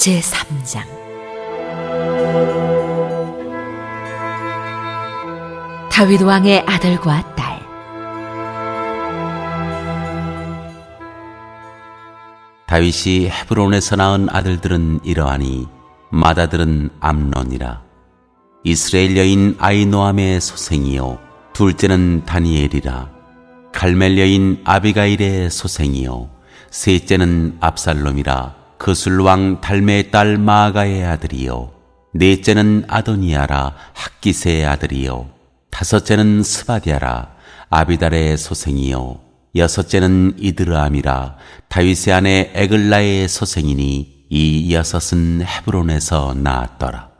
제3장. 다윗 왕의 아들과 딸. 다윗이 헤브론에서 낳은 아들들은 이러하니 마다들은 암론이라. 이스라엘 여인 아이노함의 소생이요 둘째는 다니엘이라. 갈멜 여인 아비가일의 소생이요 셋째는 압살롬이라 그술왕 달메의 딸 마아가의 아들이요. 넷째는 아도니아라 학기세의 아들이요. 다섯째는 스바디아라 아비달의 소생이요. 여섯째는 이드르암이라 다윗의 아내 에글라의 소생이니 이 여섯은 헤브론에서 나았더라.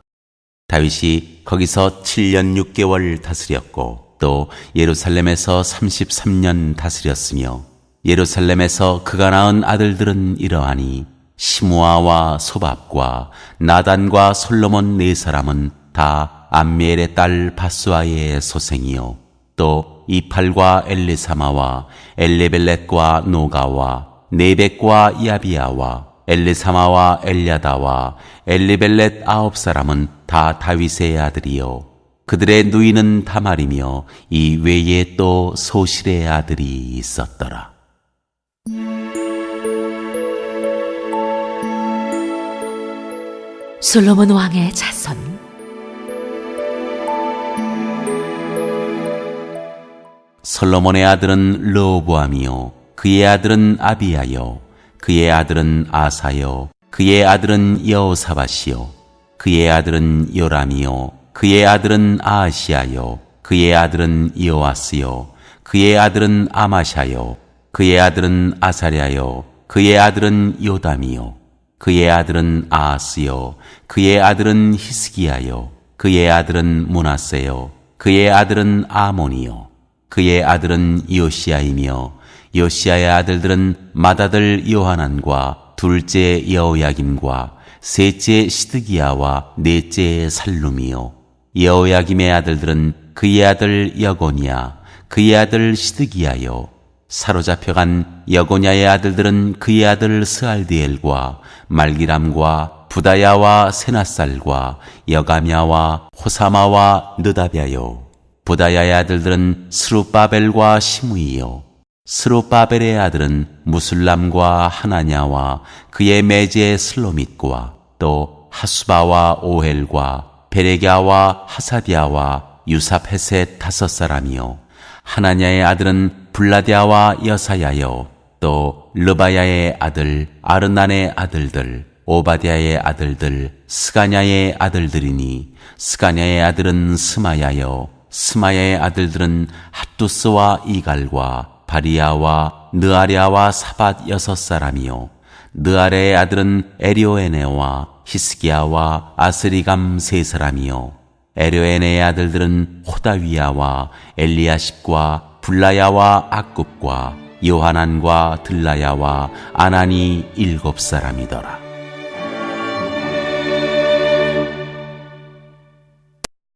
다윗이 거기서 7년 6개월 다스렸고 또 예루살렘에서 33년 다스렸으며 예루살렘에서 그가 낳은 아들들은 이러하니 시무아와 소밥과 나단과 솔로몬 네 사람은 다 암미엘의 딸 바수아의 소생이요 또 이팔과 엘리사마와 엘레벨렛과 노가와 네벡과 야비아와 엘리사마와 엘야다와 엘리벨렛 아홉 사람은 다 다윗의 아들이요 그들의 누이는 다말이며 이 외에 또 소실의 아들이 있었더라. 솔로몬 왕의 자손. 솔로몬의 아들은 르호보암이요. 그의 아들은 아비야요. 그의 아들은 아사요. 그의 아들은 여호사밧이요. 그의 아들은 요람이요. 그의 아들은 아하시아요. 그의 아들은 여호아스요. 그의 아들은 아마샤요. 그의 아들은 아사랴요. 그의 아들은 요담이요 그의 아들은 아하스요 그의 아들은 히스기야요 그의 아들은 문하세요 그의 아들은 아몬이요 그의 아들은 요시아이며 요시아의 아들들은 맏아들 요하난과 둘째 여호야김과 셋째 시드기야와 넷째 살룸이요. 여호야김의 아들들은 그의 아들 여고냐 그의 아들 시드기야요 사로잡혀간 여고냐의 아들들은 그의 아들 스알디엘과 말기람과 부다야와 세나살과 여가냐와 호사마와 느다비아요. 부다야의 아들들은 스루바벨과 시무이요. 스루바벨의 아들은 무슬람과 하나냐와 그의 매제 슬로밋과 또 하수바와 오헬과 베레갸와 하사디아와 유사페셋 다섯 사람이요. 하나냐의 아들은 블라디아와 여사야요 또 르바야의 아들 아르난의 아들들 오바디아의 아들들 스가냐의 아들들이니 스가냐의 아들은 스마야요 스마야의 아들들은 핫두스와 이갈과 바리아와 느아랴와 사밧 여섯 사람이요. 느아랴의 아들은 에리오에네와 히스기야와 아스리감 세 사람이요. 에료에네의 아들들은 호다위야와 엘리야십과 불라야와 악굽과 요하난과 들라야와 아나니 일곱 사람이더라.